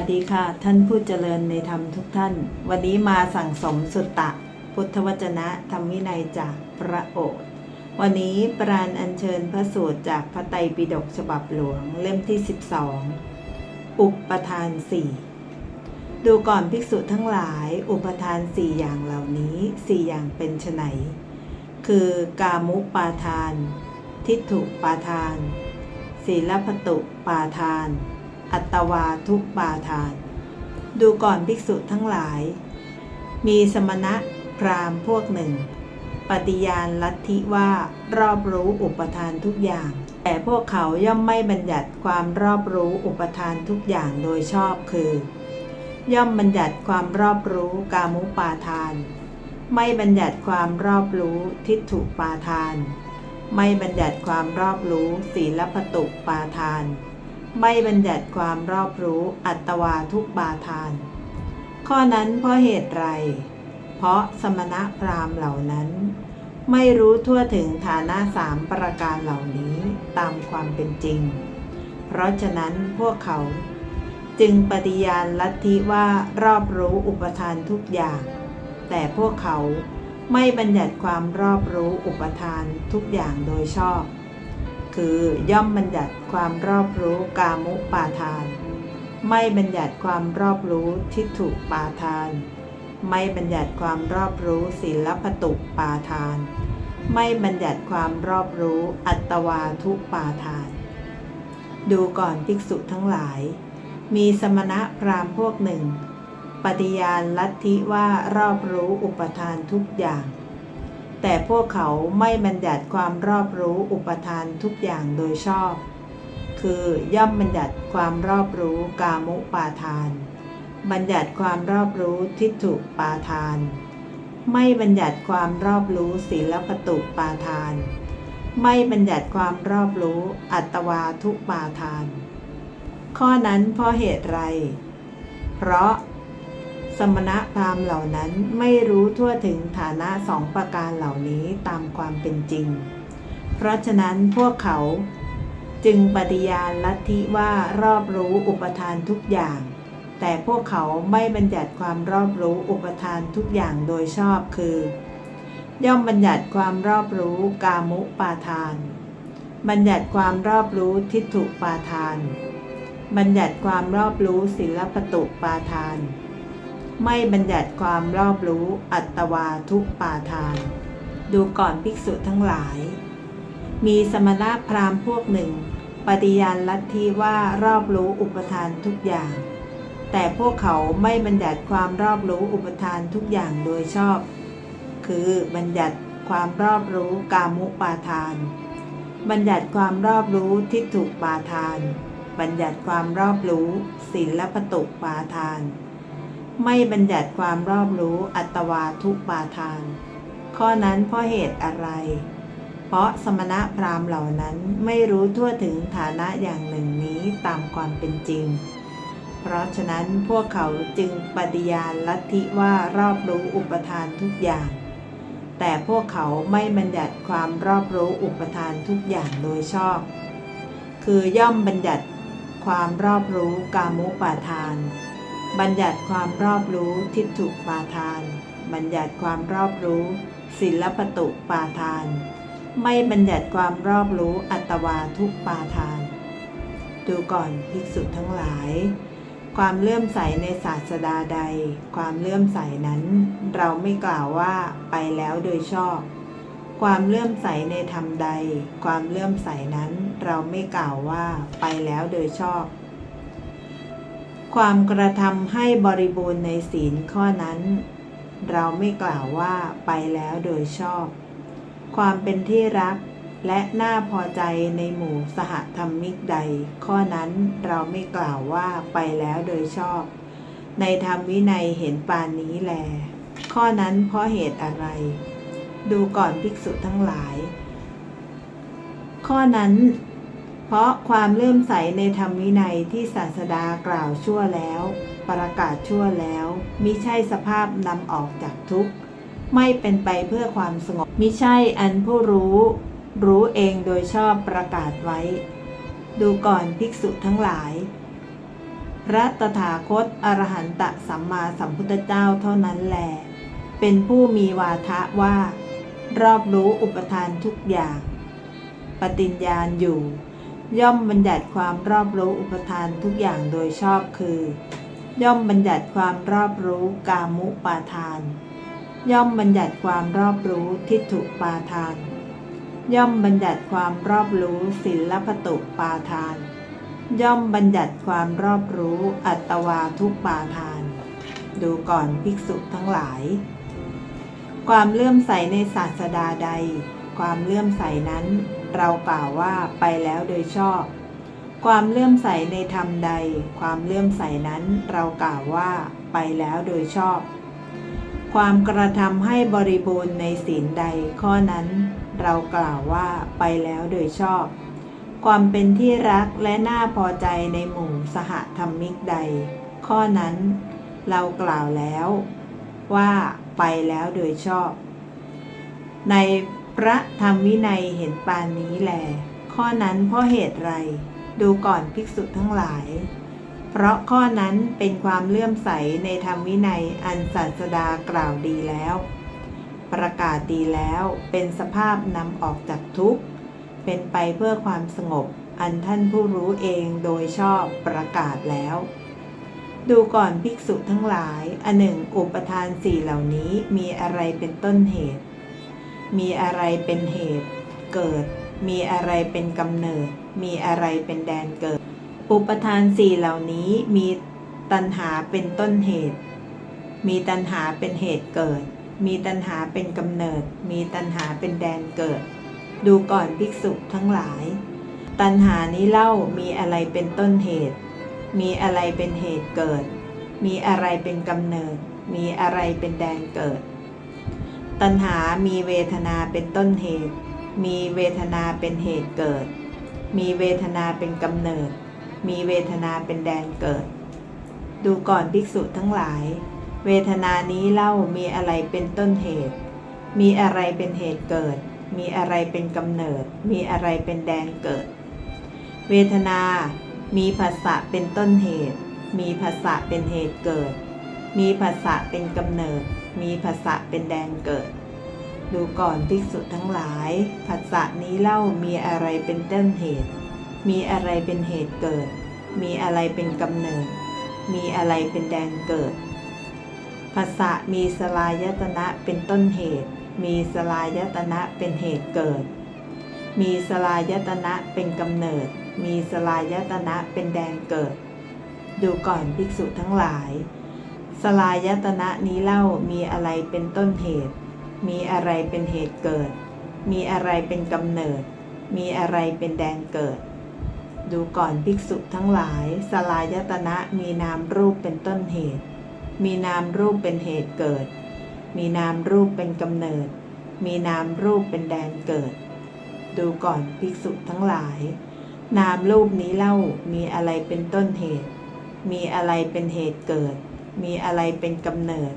สวัสดีค่ะ ท่านผู้เจริญในธรรมทุกท่าน วันนี้มาสั่งสมสุตตะ พุทธวจนะธรรมวินัยจากพระโอษฐ์วันนี้ปราณอัญเชิญพระสูตรจากพระไตรปิฎกฉบับหลวงเล่มที่ 12 อุปทานสี่ดูก่อนภิกษุทั้งหลาย อุปทานสี่อย่างเหล่านี้สี่อย่างเป็นไฉนคือกามุปาทาน ทิฏฐุปาทาน ศีลพตุปาทาน อัตวาทุปาทาน ดูก่อนภิกษุทั้งหลาย มีสมณะพราหมณ์พวกหนึ่ง ปฏิญาณลัทธิว่ารอบรู้อุปทานทุกอย่าง แต่พวกเขาย่อมไม่บัญญัติความรอบรู้อุปทานทุกอย่างโดยชอบคือ ย่อมบัญญัติความรอบรู้กามุปาทาน ไม่บัญญัติความรอบรู้ทิฏฐุปาทาน ไม่บัญญัติความรอบรู้ศีลพตุปาทาน ไม่บัญญัติความรอบรู้อัตวาทุปาทาน ข้อนั้นเพราะเหตุไร เพราะสมณะพราหมณ์เหล่านั้น ไม่รู้ทั่วถึงฐานะสามประการเหล่านี้ตามความเป็นจริง เพราะฉะนั้นพวกเขาจึงปฏิญาณลัทธิว่ารอบรู้อุปทานทุกอย่าง แต่พวกเขาไม่บัญญัติความรอบรู้อุปทานทุกอย่างโดยชอบ คือย่อมบัญญัติความรอบรู้กามุปาทาน ไม่บัญญัติความรอบรู้ทิฏฐุปาทาน ไม่บัญญัติความรอบรู้ศีลพตุปาทาน ไม่บัญญัติความรอบรู้อัตวาทุปาทาน ดูก่อนภิกษุทั้งหลาย มีสมณะพราหมณ์พวกหนึ่ง ปฏิญาณลัทธิว่ารอบรู้อุปทานทุกอย่าง แต่พวกเขาไม่บัญญัติความรอบรู้อุปทานทุกอย่างโดยชอบ คือย่อมบัญญัติความรอบรู้กามุปาทาน บัญญัติความรอบรู้ทิฏฐุปาทาน ไม่บัญญัติความรอบรู้ศีลปตุปาทาน ไม่บัญญัติความรอบรู้อัตวาทุปาทาน ข้อนั้นเพราะเหตุไร เพราะ สมณะพราหมณ์เหล่านั้นไม่รู้ทั่วถึงฐานะสองประการเหล่านี้ตามความเป็นจริง เพราะฉะนั้นพวกเขาจึงปฏิญาณลัทธิว่ารอบรู้อุปทานทุกอย่าง แต่พวกเขาไม่บัญญัติความรอบรู้อุปทานทุกอย่างโดยชอบคือ ย่อมบัญญัติความรอบรู้กามุปาทาน บัญญัติความรอบรู้ทิฏฐุปาทาน บัญญัติความรอบรู้ศีลปตุปาทาน ไม่บัญญัติความรอบรู้อัตวาทุปาทาน ดูก่อนภิกษุทั้งหลาย มีสมณะพราหมณ์พวกหนึ่ง ปฏิญาณลัทธิว่ารอบรู้อุปทานทุกอย่าง แต่พวกเขาไม่บัญญัติความรอบรู้อุปทานทุกอย่างโดยชอบ คือบัญญัติความรอบรู้กามุปาทาน บัญญัติความรอบรู้ทิฏฐุปาทาน บัญญัติความรอบรู้ศีลปตุปาทาน ไม่บัญญัติความรอบรู้อัตวาทุปาทาน ข้อนั้นเพราะเหตุอะไร เพราะสมณะพราหมณ์เหล่านั้นไม่รู้ทั่วถึงฐานะอย่างหนึ่งนี้ตามความเป็นจริง เพราะฉะนั้นพวกเขาจึงปฏิญาณลัทธิว่ารอบรู้อุปทานทุกอย่าง แต่พวกเขาไม่บัญญัติความรอบรู้อุปทานทุกอย่างโดยชอบ คือย่อมบัญญัติความรอบรู้กามุปาทาน บัญญัติความรอบรู้ทิฏฐุปาทาน บัญญัติความรอบรู้ศีลปตุปาทาน ไม่บัญญัติความรอบรู้อัตวาทุปาทาน ดูก่อนภิกษุทั้งหลาย ความเลื่อมใสในศาสดาใด ความเลื่อมใสนั้น เราไม่กล่าวว่าไปแล้วโดยชอบ ความเลื่อมใสในธรรมใด ความเลื่อมใสนั้น เราไม่กล่าวว่าไปแล้วโดยชอบ ความกระทำให้บริบูรณ์ในศีลข้อนั้น เราไม่กล่าวว่าไปแล้วโดยชอบ ความเป็นที่รักและน่าพอใจในหมู่สหธรรมิกใด ข้อนั้นเราไม่กล่าวว่าไปแล้วโดยชอบ ในธรรมวินัยเห็นปานนี้แล ข้อนั้นเพราะเหตุอะไร ดูก่อนภิกษุทั้งหลาย ข้อนั้น เพราะความเลื่อมใสในธรรมวินัยที่ศาสดากล่าวชั่วแล้ว ประกาศชั่วแล้วมิใช่สภาพนำออกจากทุกข์ ไม่เป็นไปเพื่อความสงบมิใช่อันผู้รู้ รู้เองโดยชอบประกาศไว้ ดูก่อนภิกษุทั้งหลาย พระตถาคตอรหันตสัมมาสัมพุทธเจ้าเท่านั้นแหลเป็นผู้มีวาทะว่า รอบรู้อุปทานทุกอย่าง ปฏิญญาณอยู่ ย่อมบัญญัติความรอบรู้อุปทานทุกอย่างโดยชอบคือ ย่อมบัญญัติความรอบรู้กามุปาทาน ย่อมบัญญัติความรอบรู้ทิฏฐุปาทาน ย่อมบัญญัติความรอบรู้ศิลปตุปาทาน ย่อมบัญญัติความรอบรู้อัตวาทุปาทาน ดูก่อนภิกษุทั้งหลาย ความเลื่อมใสในศาสดาใด ความเลื่อมใสนั้น เรากล่าวว่าไปแล้วโดยชอบ ความเลื่อมใสในธรรมใด ความเลื่อมใสนั้นเรากล่าวว่าไปแล้วโดยชอบ ความกระทำให้บริบูรณ์ในศีลใด ข้อนั้นเรากล่าวว่าไปแล้วโดยชอบ ความเป็นที่รักและน่าพอใจในหมู่สหธรรมิกใด ข้อนั้นเรากล่าวแล้วว่าไปแล้วโดยชอบ ใน พระธรรมวินัยเห็นปานนี้แล ข้อนั้นเพราะเหตุไร ดูก่อนภิกษุทั้งหลาย เพราะข้อนั้นเป็นความเลื่อมใสในธรรมวินัยอันศาสดากล่าวดีแล้ว ประกาศดีแล้วเป็นสภาพนำออกจากทุกข์ เป็นไปเพื่อความสงบ อันท่านผู้รู้เองโดยชอบประกาศแล้วดูก่อนภิกษุทั้งหลาย อันหนึ่ง อุปทานสี่เหล่านี้มีอะไรเป็นต้นเหตุ มีอะไรเป็นเหตุเกิด มีอะไรเป็นกำเนิด มีอะไรเป็นแดนเกิด อุปทานสี่เหล่านี้มีตัณหาเป็นต้นเหตุ มีตัณหาเป็นเหตุเกิด มีตัณหาเป็นกำเนิด มีตัณหาเป็นแดนเกิด ดูก่อนภิกษุทั้งหลาย ตัณหานี้เล่ามีอะไรเป็นต้นเหตุ มีอะไรเป็นเหตุเกิด มีอะไรเป็นกำเนิด มีอะไรเป็นแดนเกิด ตัณหามีเวทนาเป็นต้นเหตุ มีเวทนาเป็นเหตุเกิด มีเวทนาเป็นกำเนิด มีเวทนาเป็นแดนเกิด ดูก่อนภิกษุทั้งหลาย เวทนานี้เล่ามีอะไรเป็นต้นเหตุ มีอะไรเป็นเหตุเกิด มีอะไรเป็นกำเนิด มีอะไรเป็นแดนเกิด เวทนา มีภาษะเป็นต้นเหตุ มีภาษะเป็นเหตุเกิด มีภาษะเป็นกำเนิด มีภาษะเป็นแดนเกิด ดูก่อนภิกษุทั้งหลายภาษะนี้เล่ามีอะไรเป็นต้นเหตุ มีอะไรเป็นเหตุเกิด มีอะไรเป็นกำเนิด มีอะไรเป็นแดนเกิดภาษะมีสลายตนะเป็นต้นเหตุ มีสลายตนะเป็นเหตุเกิด มีสลายตนะเป็นกำเนิด มีสลายตนะเป็นแดนเกิด ดูก่อนภิกษุทั้งหลาย สลายตนะนี้เล่ามีอะไรเป็นต้นเหตุ มีอะไรเป็นเหตุเกิด มีอะไรเป็นกำเนิด มีอะไรเป็นแดนเกิด ดูก่อนภิกษุทั้งหลาย สลายตนะมีนามรูปเป็นต้นเหตุ มีนามรูปเป็นเหตุเกิด มีนามรูปเป็นกำเนิด มีนามรูปเป็นแดนเกิด ดูก่อนภิกษุทั้งหลาย นามรูปนี้เล่ามีอะไรเป็นต้นเหตุ มีอะไรเป็นเหตุเกิด มีอะไรเป็นกำเนิด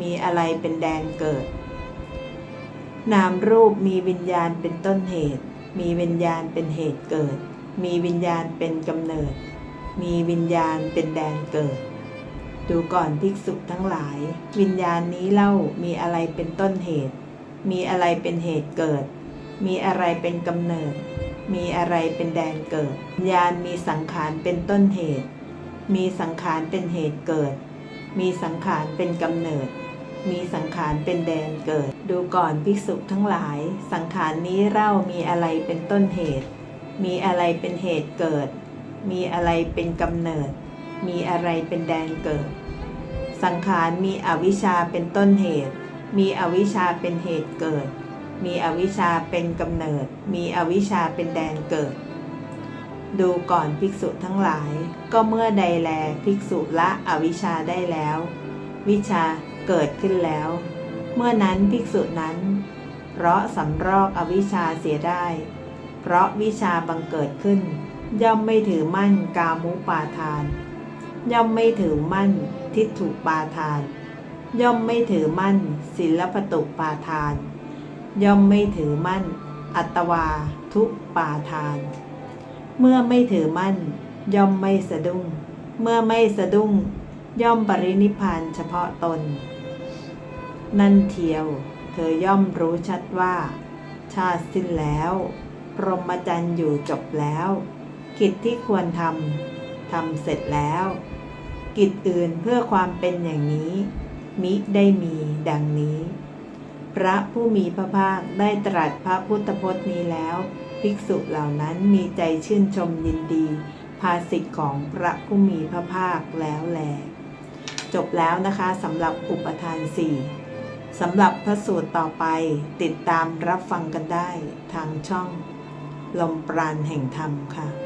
มีอะไรเป็นแดนเกิด นามรูปมีวิญญาณเป็นต้นเหตุ มีวิญญาณเป็นเหตุเกิด มีวิญญาณเป็นกำเนิด มีวิญญาณเป็นแดนเกิด ดูก่อนภิกษุทั้งหลาย วิญญาณนี้เล่ามีอะไรเป็นต้นเหตุ มีอะไรเป็นเหตุเกิด มีอะไรเป็นกำเนิด มีอะไรเป็นแดนเกิด วิญญาณมีสังขารเป็นต้นเหตุ มีสังขารเป็นเหตุเกิด มีสังขารเป็นกำเนิด มีสังขารเป็นแดนเกิด ดูก่อนภิกษุทั้งหลาย สังขารนี้เล่ามีอะไรเป็นต้นเหตุ มีอะไรเป็นเหตุเกิด มีอะไรเป็นกำเนิด มีอะไรเป็นแดนเกิด สังขารมีอวิชชาเป็นต้นเหตุ มีอวิชชาเป็นเหตุเกิด มีอวิชชาเป็นกำเนิด มีอวิชชาเป็นแดนเกิด ดูก่อนภิกษุทั้งหลาย ก็เมื่อใดแลภิกษุละอวิชชาได้แล้ว วิชาเกิดขึ้นแล้ว เมื่อนั้นภิกษุนั้น เพราะสำรอกอวิชชาเสียได้ เพราะวิชาบังเกิดขึ้น ย่อมไม่ถือมั่นกามุปาทาน ย่อมไม่ถือมั่นทิฏฐุปาทาน ย่อมไม่ถือมั่นศิลปตุปาทาน ย่อมไม่ถือมั่น อัตวาทุปาทาน เมื่อไม่ถือมั่น ย่อมไม่สะดุ้ง เมื่อไม่สะดุ้ง ย่อมปรินิพพานเฉพาะตน นั่นเทียว เธอย่อมรู้ชัดว่า ชาติสิ้นแล้ว พรหมจรรย์อยู่จบแล้ว กิจที่ควรทำทำเสร็จแล้ว กิจอื่นเพื่อความเป็นอย่างนี้ มิได้มีดังนี้ พระผู้มีพระภาคได้ตรัสพระพุทธพจน์นี้แล้ว ภิกษุเหล่านั้นมีใจชื่นชมยินดี ภาสิทธิ์ของพระผู้มีพระภาคแล้วแล จบแล้วนะคะสำหรับอุปทานสี่สำหรับพระสูตรต่อไปติดตามรับฟังกันได้ทางช่อง ลมปราณแห่งธรรมค่ะ